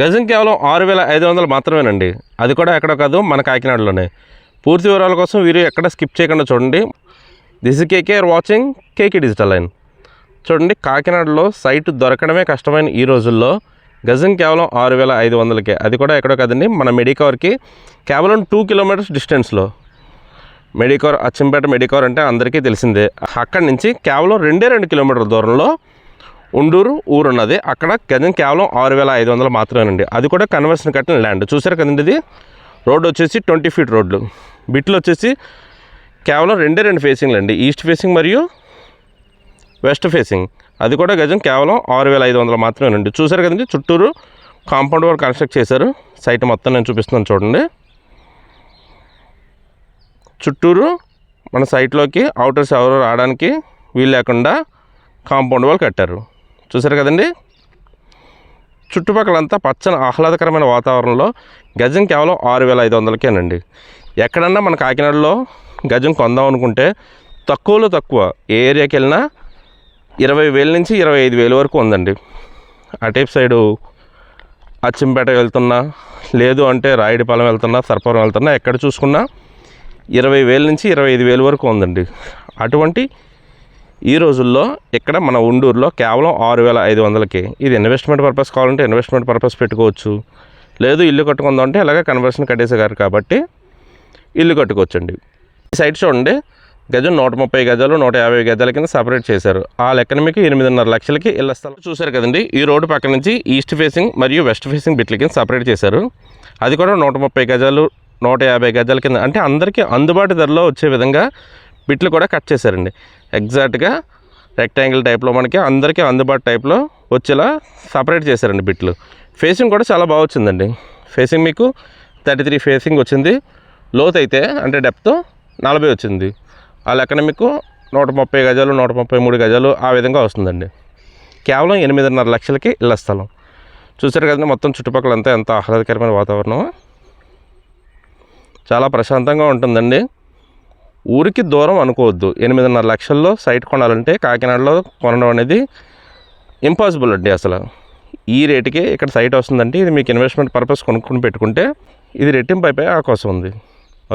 గజం కేవలం ఆరు వేల ఐదు వందలు మాత్రమేనండి. అది కూడా ఎక్కడో కాదు మన కాకినాడలోనే. పూర్తి వివరాల కోసం వీరు ఎక్కడ స్కిప్ చేయకుండా చూడండి. This is KKR watching KK digital line చూడండి కాకినాడలో సైట్ దొరకడమే కష్టమైన ఈ రోజుల్లో గజం కేవలం ఆరు వేల ఐదు వందలకే. అది కూడా ఎక్కడో కదండి మన మెడికవర్కి కేవలం టూ కిలోమీటర్స్ డిస్టెన్స్లో. మెడికవర్ అచ్చంపేట మెడికవర్ అంటే అందరికీ తెలిసిందే. అక్కడి నుంచి కేవలం రెండే రెండు కిలోమీటర్ల దూరంలో ఉండూరు ఊరు ఉన్నది అక్కడ గజం కేవలం ఆరు వేల ఐదు వందలు మాత్రమేనండి. అది కూడా కన్వర్షన్ కట్టిన ల్యాండ్. చూసారు కదండి ఇది? రోడ్డు వచ్చేసి ట్వంటీ ఫీట్ రోడ్లు బిట్లు వచ్చేసి కేవలం రెండే రెండు ఫేసింగ్లు అండి. ఈస్ట్ ఫేసింగ్ మరియు వెస్ట్ ఫేసింగ్. అది కూడా గజం కేవలం ఆరు వేల ఐదు వందలు మాత్రమేనండి. చూసారు కదండి? చుట్టూరు కాంపౌండ్ వాల్ కన్స్ట్రక్ట్ చేశారు. సైట్ మొత్తం నేను చూపిస్తున్నాను చూడండి. చుట్టూరు మన సైట్లోకి అవుటర్స్ ఎవరు రావడానికి వీలు లేకుండా కాంపౌండ్ వాల్ కట్టారు. చూసారు కదండి? చుట్టుపక్కలంతా పచ్చని ఆహ్లాదకరమైన వాతావరణంలో గజం కేవలం ఆరు వేల ఐదు వందలకేనండి. ఎక్కడన్నా మన కాకినాడలో గజం కొందాం అనుకుంటే తక్కువలో తక్కువ ఏ ఏరియాకి వెళ్ళినా ఇరవై వేల నుంచి ఇరవై ఐదు వేల వరకు ఉందండి. అటేపు సైడు అచ్చంపేట వెళ్తున్నా లేదు అంటే రాయడిపాలెం వెళ్తున్నా సర్పవరం వెళ్తున్నా ఎక్కడ చూసుకున్నా ఇరవై వేల నుంచి ఇరవై ఐదు వేల వరకు ఉందండి. అటువంటి ఈ రోజుల్లో ఇక్కడ మన ఉండూరులో కేవలం ఆరు వేల ఐదు వందలకి. ఇది ఇన్వెస్ట్మెంట్ పర్పస్ కావాలంటే ఇన్వెస్ట్మెంట్ పర్పస్ పెట్టుకోవచ్చు. లేదు ఇల్లు కట్టుకుందాం అంటే ఇలాగ కన్వర్షన్ కట్టేసేగారు కాబట్టి ఇల్లు కట్టుకోవచ్చండి. ఈ సైట్ చూడండి. గజం నూట ముప్పై గజాలు నూట యాభై గజాల కింద సపరేట్ చేశారు. ఆ లెక్కన మీకు ఎనిమిదిన్నర లక్షలకి ఇళ్ళ స్థలం చూశారు కదండి. ఈ రోడ్డు పక్క నుంచి ఈస్ట్ ఫేసింగ్ మరియు వెస్ట్ ఫేసింగ్ బిట్ల కింద సపరేట్ చేశారు. అది కూడా నూట ముప్పై గజాలు నూట యాభై గజాల కింద. అంటే అందరికీ అందుబాటు ధరలో వచ్చే విధంగా బిట్లు కూడా కట్ చేశారండి. ఎగ్జాక్ట్గా రెక్టాంగిల్ టైప్లో మనకి అందరికీ అందుబాటు టైప్లో వచ్చేలా సపరేట్ చేశారండి బిట్లు. ఫేసింగ్ కూడా చాలా బాగా వచ్చిందండి. ఫేసింగ్ మీకు థర్టీ త్రీ ఫేసింగ్ వచ్చింది. లోత్ అయితే అంటే డెప్త్ నలభై వచ్చింది. ఆ లెక్కన మీకు నూట ముప్పై గజాలు నూట ముప్పై మూడు గజాలు ఆ విధంగా వస్తుందండి. కేవలం ఎనిమిదిన్నర లక్షలకి ఇళ్ళ స్థలం. చూసారు కదండి మొత్తం చుట్టుపక్కల అంతా ఎంత ఆహ్లాదకరమైన వాతావరణం. చాలా ప్రశాంతంగా ఉంటుందండి. ఊరికి దూరం అనుకోవద్దు. ఎనిమిదిన్నర లక్షల్లో సైట్ కొనాలంటే కాకినాడలో కొనడం అనేది ఇంపాసిబుల్ అండి అసలు. ఈ రేటుకి ఇక్కడ సైట్ వస్తుందంటే ఇది మీకు ఇన్వెస్ట్మెంట్ పర్పస్ కొనుక్కొని పెట్టుకుంటే ఇది రెట్టింపు అయిపోయి అవకాశం ఉంది.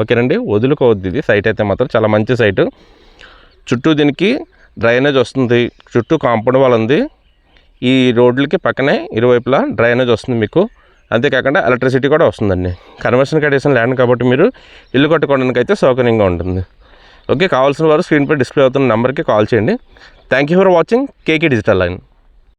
ఓకేనండి? వదులుకోవద్దు ఇది. సైట్ అయితే మాత్రం చాలా మంచి సైటు. చుట్టూ దీనికి డ్రైనేజ్ వస్తుంది. చుట్టూ కాంపౌండ్ వాల్ ఉంది. ఈ రోడ్లకి పక్కనే ఇరువైపులా డ్రైనేజ్ వస్తుంది మీకు. అంతేకాకుండా ఎలక్ట్రిసిటీ కూడా వస్తుందండి. కన్వర్షన్ కట్టేసిన ల్యాండ్ కాబట్టి మీరు ఇల్లు కట్టుకోవడానికి అయితే సౌకర్యంగా ఉంటుంది. ఓకే కావాల్సిన వారు స్క్రీన్పై డిస్ప్లే అవుతున్న నెంబర్కి కాల్ చేయండి. Thank you for watching KK digital line